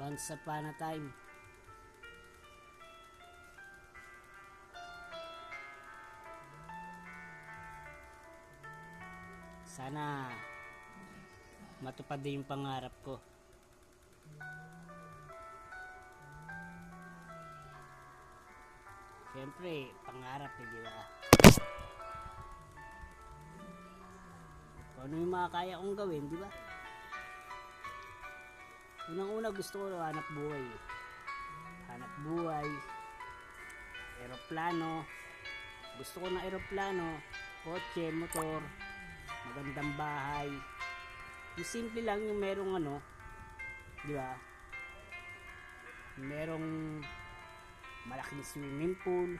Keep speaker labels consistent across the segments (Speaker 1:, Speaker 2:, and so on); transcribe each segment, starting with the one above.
Speaker 1: Once upon a time. Sana matupad din yung pangarap ko. Siyempre, pangarap eh, di ba? Kung ano yung mga kaya kong gawin, di ba? Unang-una gusto ko hanap buhay. Hanap buhay. Aeroplano. Gusto ko ng aeroplano. Kotse, motor. Magandang bahay. Yung simple lang yung merong ano. Di ba? Merong malaking swimming pool.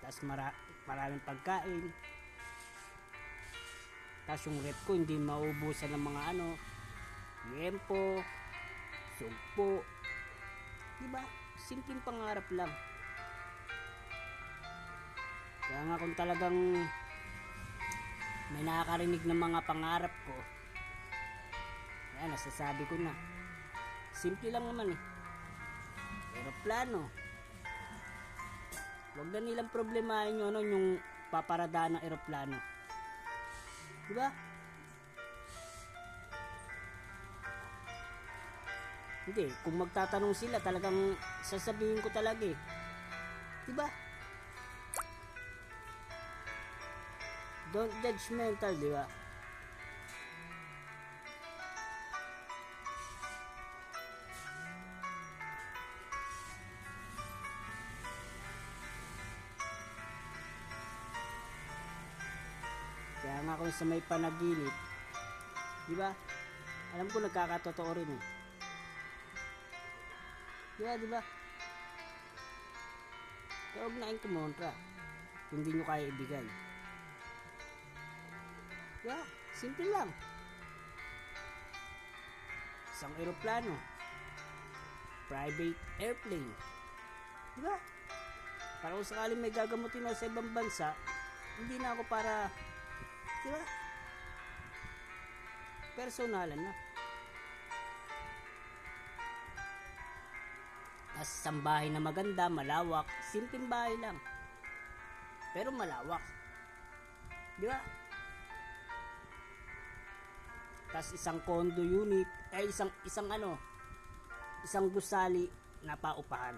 Speaker 1: Tapos mara- maraming pagkain. Tapos yung rep ko hindi maubusan ng mga ano, Yempo, sugpo. Diba? Simpleng pangarap lang. Kaya nga kung talagang may nakakarinig ng mga pangarap ko, yan, nasasabi ko na. Simple lang naman eh. Aeroplano. Huwag na nilang problemahin yung, ano, yung paparadaan ng aeroplano. Diba? Hindi, kung magtatanong sila, talagang sasabihin ko talaga eh. Diba? Don't judgmental, di ba? Kaya nga kung sa may panaginip, di ba? Alam ko nagkakatotoo rin eh. Ba, di ba? Kaya huwag na kayong kumontra. Kung di nyo kaya ibigay. Ba? Simple lang. Isang aeroplano. Private airplane. Di ba? Para kung sakaling may gagamutin ako sa ibang bansa, hindi na ako para, di ba? Personalan na. Isang bahay na maganda, malawak, simpleng bahay lang. Pero malawak. Di ba? Tapos isang condo unit, eh isang isang ano, isang gusali na paupahan.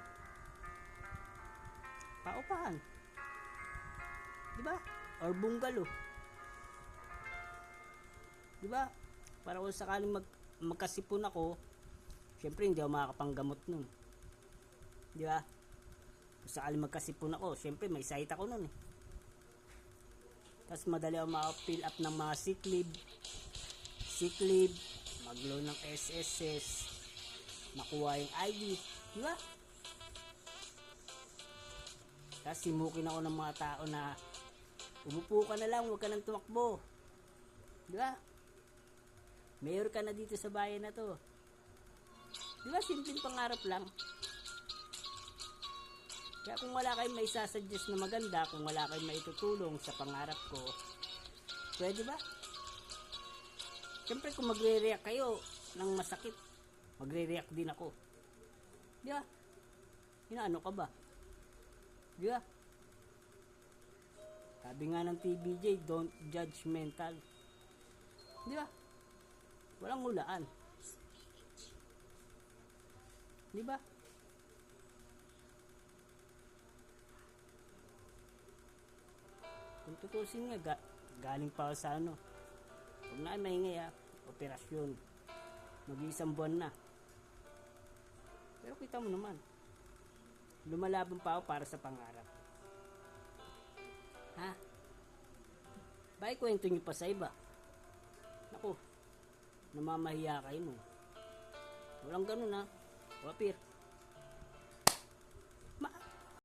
Speaker 1: Paupahan. Di ba? Or bungalow. Di ba? Para kung sakaling mag, magkasipon ako, syempre hindi ako makakapanggamot nun. Di ba? Kung sakaling magkasipon ako, syempre may site ako nun eh. Tapos madali ako maka-fill up ng mga sick leave. Sick leave, mag-loan ng SSS, makuha yung ID. Di ba? Tapos simukin ako ng mga tao na umupo ka na lang, huwag ka nang tumakbo. Di ba? Mayor ka na dito sa bayan na to. Di ba? Simpleng pangarap lang. Kaya kung wala kayong may sasuggest na maganda, kung wala kayong may tutulong sa pangarap ko, pwede ba? Siyempre kung magre-react kayo ng masakit, magre-react din ako. Di ba? Inaano ka ba? Di ba? Sabi nga ng TBJ, don't judge mental. Di ba? Walang hulaan. Di ba? Kung tutusin nga, ga- galing pa sa ano. Huwag na kayo maingay ha. Operasyon. Mag-iisang buwan na. Pero kita mo naman. Lumalaban pa ako para sa pangarap. Ha? Bakit kwento nyo pa sa iba? Naku, namamahiya kayo no. Walang ganun ha. Wapir.